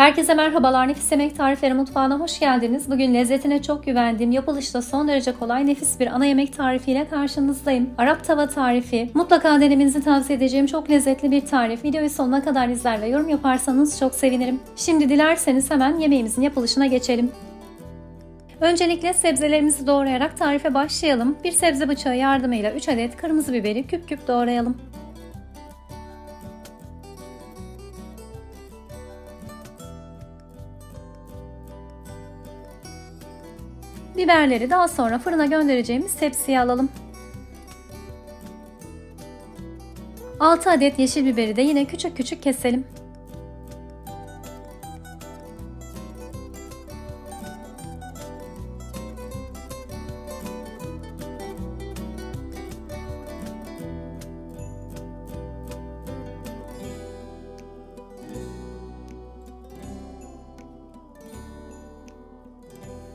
Herkese merhabalar. Nefis Yemek Tarifleri Mutfağı'na hoş geldiniz. Bugün lezzetine çok güvendiğim, yapılışta son derece kolay, nefis bir ana yemek tarifiyle karşınızdayım. Arap tava tarifi. Mutlaka denemenizi tavsiye edeceğim çok lezzetli bir tarif. Videoyu sonuna kadar izler ve yorum yaparsanız çok sevinirim. Şimdi dilerseniz hemen yemeğimizin yapılışına geçelim. Öncelikle sebzelerimizi doğrayarak tarife başlayalım. Bir sebze bıçağı yardımıyla 3 adet kırmızı biberi küp küp doğrayalım. Biberleri daha sonra fırına göndereceğimiz tepsiye alalım. 6 adet yeşil biberi de yine küçük küçük keselim.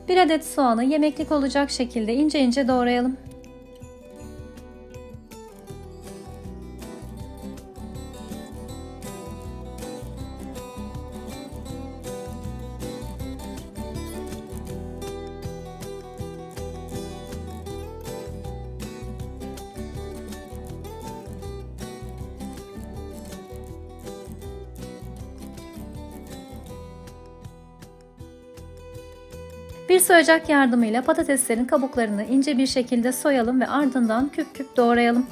Bir adet soğanı yemeklik olacak şekilde ince ince doğrayalım. Bir soyacak yardımıyla patateslerin kabuklarını ince bir şekilde soyalım ve ardından küp küp doğrayalım.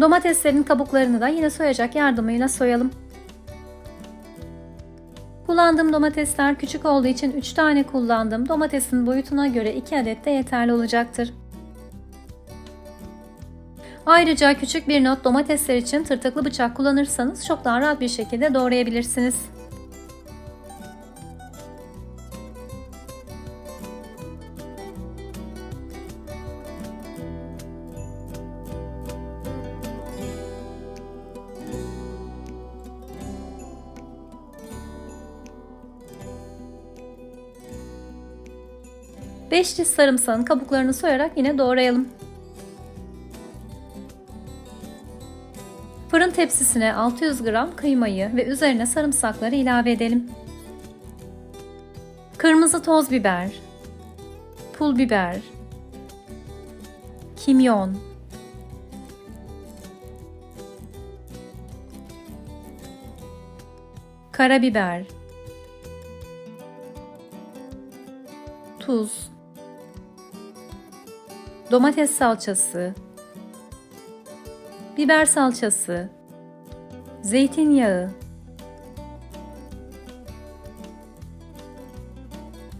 Domateslerin kabuklarını da yine soyacak yardımıyla soyalım. Kullandığım domatesler küçük olduğu için 3 tane kullandım. Domatesin boyutuna göre 2 adet de yeterli olacaktır. Ayrıca küçük bir not domatesler için tırtıklı bıçak kullanırsanız çok daha rahat bir şekilde doğrayabilirsiniz. Beş diş sarımsağın kabuklarını soyarak yine doğrayalım. Fırın tepsisine 600 gram kıymayı ve üzerine sarımsakları ilave edelim. Kırmızı toz biber, pul biber, kimyon, karabiber, tuz, domates salçası, biber salçası, zeytinyağı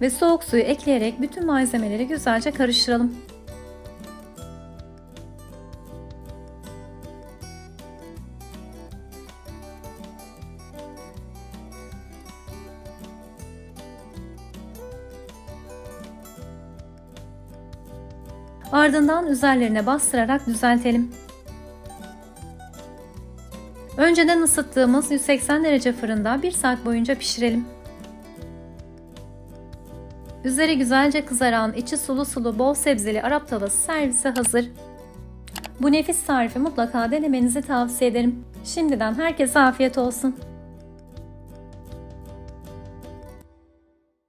ve soğuk suyu ekleyerek bütün malzemeleri güzelce karıştıralım. Ardından üzerlerine bastırarak düzeltelim. Önceden ısıttığımız 180 derece fırında 1 saat boyunca pişirelim. Üzeri güzelce kızaran, içi sulu sulu bol sebzeli Arap tavası servise hazır. Bu nefis tarifi mutlaka denemenizi tavsiye ederim. Şimdiden herkese afiyet olsun.